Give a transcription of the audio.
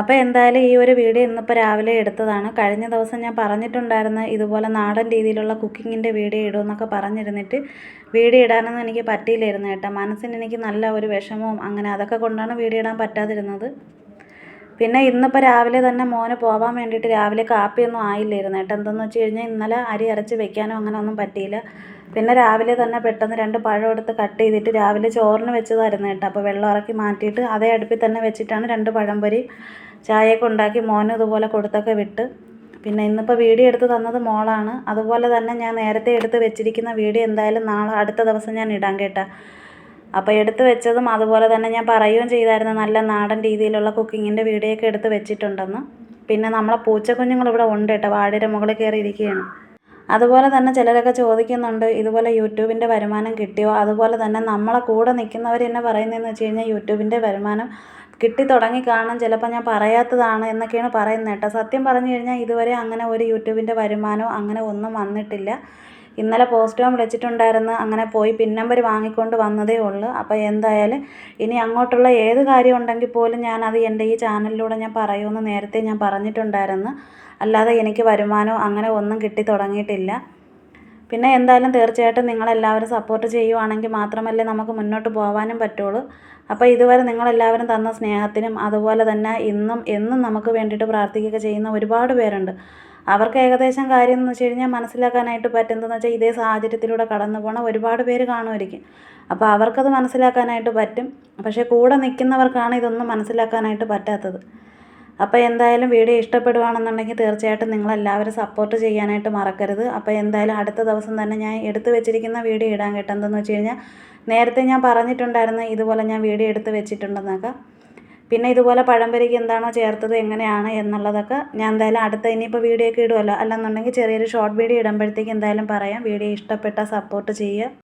അപ്പോൾ എന്തായാലും ഈ ഒരു വീഡിയോ ഇന്നിപ്പോൾ രാവിലെ എടുത്തതാണ്. കഴിഞ്ഞ ദിവസം ഞാൻ പറഞ്ഞിട്ടുണ്ടായിരുന്നു ഇതുപോലെ നാടൻ രീതിയിലുള്ള കുക്കിങ്ങിന്റെ വീഡിയോ ഇടുമെന്നൊക്കെ പറഞ്ഞിരുന്നിട്ട് വീഡിയോ ഇടാനൊന്നും എനിക്ക് പറ്റിയില്ലായിരുന്നു കേട്ടോ. മനസ്സിന് എനിക്ക് നല്ല ഒരു വിഷമവും അങ്ങനെ അതൊക്കെ കൊണ്ടാണ് വീഡിയോ ഇടാൻ പറ്റാതിരുന്നത്. പിന്നെ ഇന്നിപ്പോൾ രാവിലെ തന്നെ മോന് പോകാൻ വേണ്ടിയിട്ട് രാവിലെ കാപ്പിയൊന്നും ആയില്ലായിരുന്നു കേട്ടോ. എന്തെന്ന് വെച്ച് കഴിഞ്ഞാൽ ഇന്നലെ അരി അരച്ച് വെക്കാനോ അങ്ങനെ ഒന്നും പറ്റിയില്ല. പിന്നെ രാവിലെ തന്നെ പെട്ടെന്ന് രണ്ട് പഴം എടുത്ത് കട്ട് ചെയ്തിട്ട് രാവിലെ ചോറിന് വെച്ചതായിരുന്നു കേട്ടോ. അപ്പോൾ വെള്ളം ഇറക്കി മാറ്റിയിട്ട് അതേ അടുപ്പിൽ തന്നെ വെച്ചിട്ടാണ് രണ്ട് പഴംപൊരി ചായയൊക്കെ ഉണ്ടാക്കി മോനും ഇതുപോലെ കൊടുത്തൊക്കെ വിട്ട്. പിന്നെ ഇന്നിപ്പോൾ വീഡിയോ എടുത്ത് തന്നത് മോളാണ്. അതുപോലെ തന്നെ ഞാൻ നേരത്തെ എടുത്ത് വെച്ചിരിക്കുന്ന വീഡിയോ എന്തായാലും നാളെ അടുത്ത ദിവസം ഞാൻ ഇടാം കേട്ടോ. അപ്പോൾ എടുത്ത് വെച്ചതും അതുപോലെ തന്നെ ഞാൻ പറയുകയും ചെയ്തായിരുന്നു നല്ല നാടൻ രീതിയിലുള്ള കുക്കിങ്ങിന്റെ വീഡിയോ ഒക്കെ എടുത്ത് വെച്ചിട്ടുണ്ടെന്ന്. പിന്നെ നമ്മളെ പൂച്ചക്കുഞ്ഞുങ്ങൾ ഇവിടെ ഉണ്ട് കേട്ടോ വാടിയുടെ മുകളിൽ കയറി ഇരിക്കുകയാണ്. അതുപോലെ തന്നെ ചിലരൊക്കെ ചോദിക്കുന്നുണ്ട് ഇതുപോലെ യൂട്യൂബിന്റെ വരുമാനം കിട്ടിയോ? അതുപോലെ തന്നെ നമ്മളെ കൂടെ നിൽക്കുന്നവർ എന്നെ പറയുന്നതെന്ന് വെച്ച് കഴിഞ്ഞാൽ യൂട്യൂബിന്റെ വരുമാനം കിട്ടി തുടങ്ങി കാണും. ചിലപ്പോൾ ഞാൻ പറയാത്തതാണ് എന്നൊക്കെയാണ് പറയുന്നത് കേട്ടോ. സത്യം പറഞ്ഞു കഴിഞ്ഞാൽ ഇതുവരെ അങ്ങനെ ഒരു യൂട്യൂബിന്റെ വരുമാനമോ അങ്ങനെ ഒന്നും വന്നിട്ടില്ല. ഇന്നലെ പോസ്റ്റ് ഹോം വിളിച്ചിട്ടുണ്ടായിരുന്നു അങ്ങനെ പോയി പിൻ നമ്പർ വാങ്ങിക്കൊണ്ട് വന്നതേ ഉള്ളൂ. അപ്പോൾ എന്തായാലും ഇനി അങ്ങോട്ടുള്ള ഏത് കാര്യം ഉണ്ടെങ്കിൽ പോലും ഞാനത് എന്റെ ഈ ചാനലിലൂടെ ഞാൻ പറയുമെന്ന് നേരത്തെ ഞാൻ പറഞ്ഞിട്ടുണ്ടായിരുന്നു. അല്ലാതെ എനിക്ക് വരുമാനമോ അങ്ങനെ ഒന്നും കിട്ടി തുടങ്ങിയിട്ടില്ല. പിന്നെ എന്തായാലും തീർച്ചയായിട്ടും നിങ്ങളെല്ലാവരും സപ്പോർട്ട് ചെയ്യുവാണെങ്കിൽ മാത്രമല്ലേ നമുക്ക് മുന്നോട്ട് പോകാനും പറ്റുള്ളൂ. അപ്പോൾ ഇതുവരെ നിങ്ങളെല്ലാവരും തന്ന സ്നേഹത്തിനും അതുപോലെ തന്നെ ഇന്നും എന്നും നമുക്ക് വേണ്ടിയിട്ട് പ്രാർത്ഥിക്കുകയൊക്കെ ചെയ്യുന്ന ഒരുപാട് പേരുണ്ട്. അവർക്ക് ഏകദേശം കാര്യം എന്ന് വെച്ച് കഴിഞ്ഞാൽ മനസ്സിലാക്കാനായിട്ട് പറ്റുന്നതെന്ന് വെച്ചാൽ ഇതേ സാഹചര്യത്തിലൂടെ കടന്നു പോണ ഒരുപാട് പേര് കാണുമായിരിക്കും. അപ്പോൾ അവർക്കത് മനസ്സിലാക്കാനായിട്ട് പറ്റും. പക്ഷേ കൂടെ നിൽക്കുന്നവർക്കാണ് ഇതൊന്നും മനസ്സിലാക്കാനായിട്ട് പറ്റാത്തത്. അപ്പോൾ എന്തായാലും വീഡിയോ ഇഷ്ടപ്പെടുവാണെന്നുണ്ടെങ്കിൽ തീർച്ചയായിട്ടും നിങ്ങളെല്ലാവരും സപ്പോർട്ട് ചെയ്യാനായിട്ട് മറക്കരുത്. അപ്പോൾ എന്തായാലും അടുത്ത ദിവസം തന്നെ ഞാൻ എടുത്തു വെച്ചിരിക്കുന്ന വീഡിയോ ഇടാൻ കേട്ടോ വെച്ച് കഴിഞ്ഞാൽ നേരത്തെ ഞാൻ പറഞ്ഞിട്ടുണ്ടായിരുന്നു ഇതുപോലെ ഞാൻ വീഡിയോ എടുത്ത് വെച്ചിട്ടുണ്ടെന്നൊക്കെ. പിന്നെ ഇതുപോലെ പഴംപൊരിക്ക് എന്താണോ ചേർത്തത് എങ്ങനെയാണ് എന്നുള്ളതൊക്കെ ഞാൻ എന്തായാലും അടുത്ത ഇനിയിപ്പോൾ വീഡിയോ ഒക്കെ ഇടുമല്ലോ അല്ലാന്നുണ്ടെങ്കിൽ ചെറിയൊരു ഷോർട്ട് വീഡിയോ ഇടുമ്പോഴത്തേക്ക് എന്തായാലും പറയാം. വീഡിയോ ഇഷ്ടപ്പെട്ടാൽ സപ്പോർട്ട് ചെയ്യുക.